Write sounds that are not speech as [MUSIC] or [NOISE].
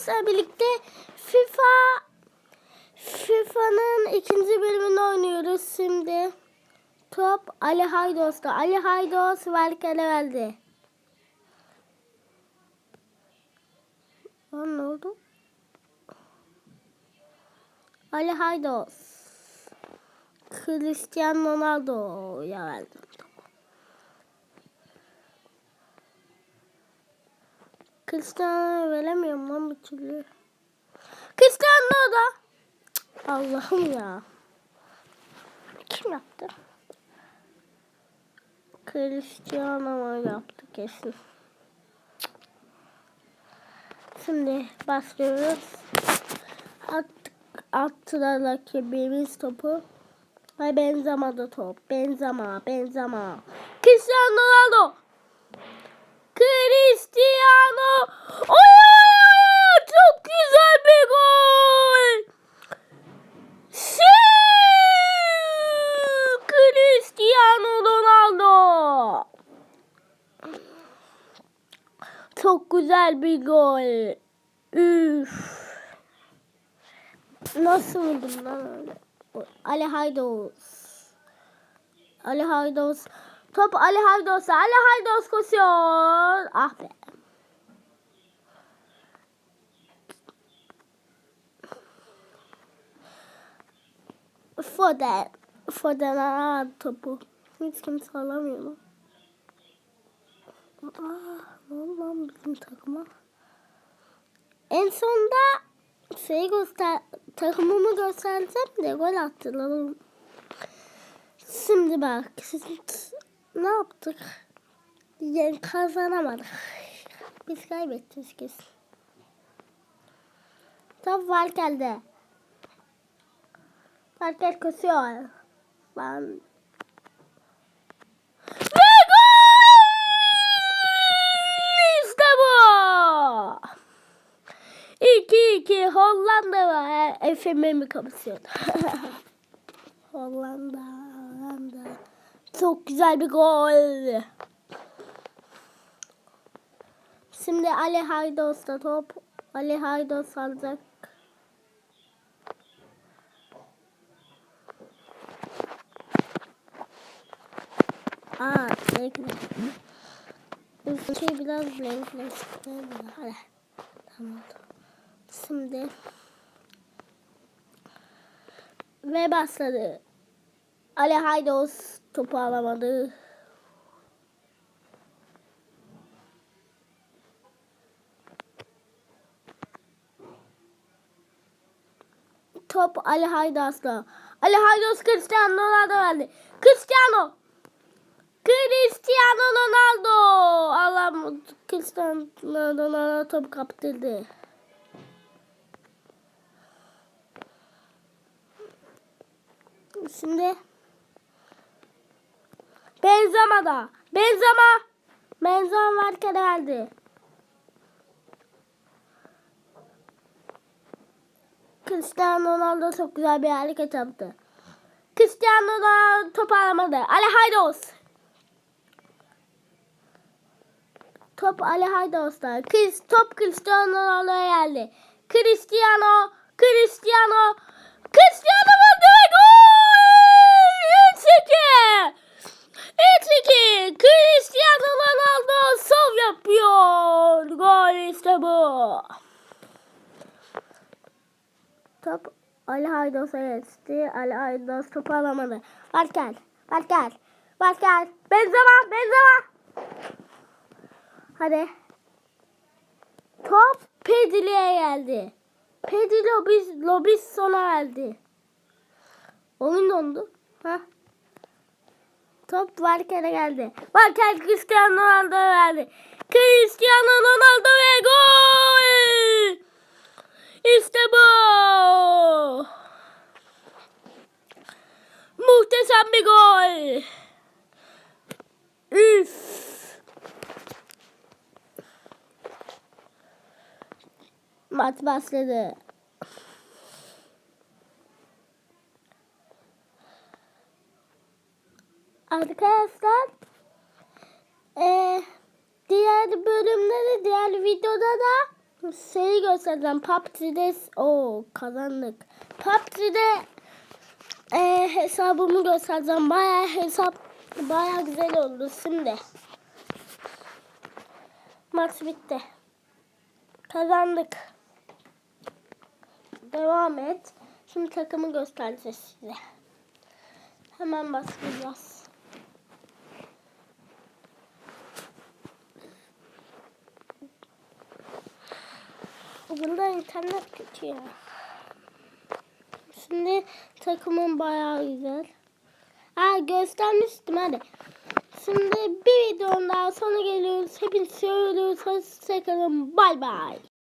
arkadaşlar birlikte FIFA FIFA'nın ikinci bölümünü oynuyoruz şimdi. Top Ali Haydos'ta. Ali Haydos Verkel'e verdi. Lan ne oldu? Ali Haydos. Cristiano Ronaldo'ya verdim. Cristiano'ya veremiyorum lan bir türlü. Cristiano da. Allah'ım ya. Kim yaptı? Cristiano yaptı kesin. Şimdi başlıyoruz. Attık, attılar rakibimiz topu. Ay Benzema da top. Benzema, Benzema. Cristiano Ronaldo. Cristiano. Oy, çok güzel bir gol. Sí! Cristiano Ronaldo. Çok güzel bir gol. Üf. Nasıl vurdum lan? Ali Haydos. Ali Haydos. Top Ali Haydos'a. Ali Haydos koşuyor. Ah be. Foden. Foden aldı topu. Hiç kimse alamıyor mu? Aa, ne oldu lan bizim takıma? En sonda şey göster takımımı göstereceğim de gol attılar. Şimdi bak siz ne yaptık? Yani kazanamadık. Biz kaybettik kesin. Top Valkel'de. Valkel koşuyor. Ben... 2-2 Hollanda ve FM'e mi kapışıyordu? [LAUGHS] Hollanda, Hollanda. Çok güzel bir gol. Şimdi Ali Haydos'ta top. Ali Haydos alacak. Aa, renkli. Bu şey biraz renkli. Hadi. Tamam. Şimdi ve başladı. Ali Haydos topu alamadı. Top Ali Haydos'ta. Ali Haydos Cristiano Ronaldo verdi. Cristiano. Cristiano Ronaldo. Allah'ım Cristiano Ronaldo topu kaptırdı. Şimdi Benzema da. Benzema. Benzema varken geldi. Cristiano Ronaldo çok güzel bir hareket yaptı. Cristiano Ronaldo top alamadı. Ali Haydos. Top Ali Haydos'ta. Chris, top Cristiano Ronaldo'ya geldi. Cristiano, Cristiano, Cristiano vurdu ve gol! 3-2! 3-2! Cristiano Ronaldo şov yapıyor. Gol işte bu. Top Ali Haydos'a geçti. Ali Haydos topu alamadı. Varkel, Varkel, Varkel. Benzema, Benzema. Hadi. Top Pedili'ye geldi. Pedili Lobis, Lobis sona geldi. Oyun dondu. Ha. Top Varker'e geldi. Varker Cristiano Ronaldo'ya verdi. Cristiano Ronaldo ve gol! İşte bu! Muhteşem bir gol! Üf! Maç başladı. Arkadaşlar eee, diğer bölümde de diğer videoda da Şeyi göstereceğim. PUBG'de o kazandık. PUBG'de e, hesabımı göstereceğim. Baya hesap baya güzel oldu şimdi. Maç bitti. Kazandık. Devam et. Şimdi takımı göstereceğiz size. Hemen başlayacağız. Bunda internet kötü ya. Şimdi takımım bayağı güzel. Aa göstermiştim hadi. Şimdi bir videonun daha sonra geliyoruz. Hepinizi seviyoruz. Hoşçakalın. Bay bay.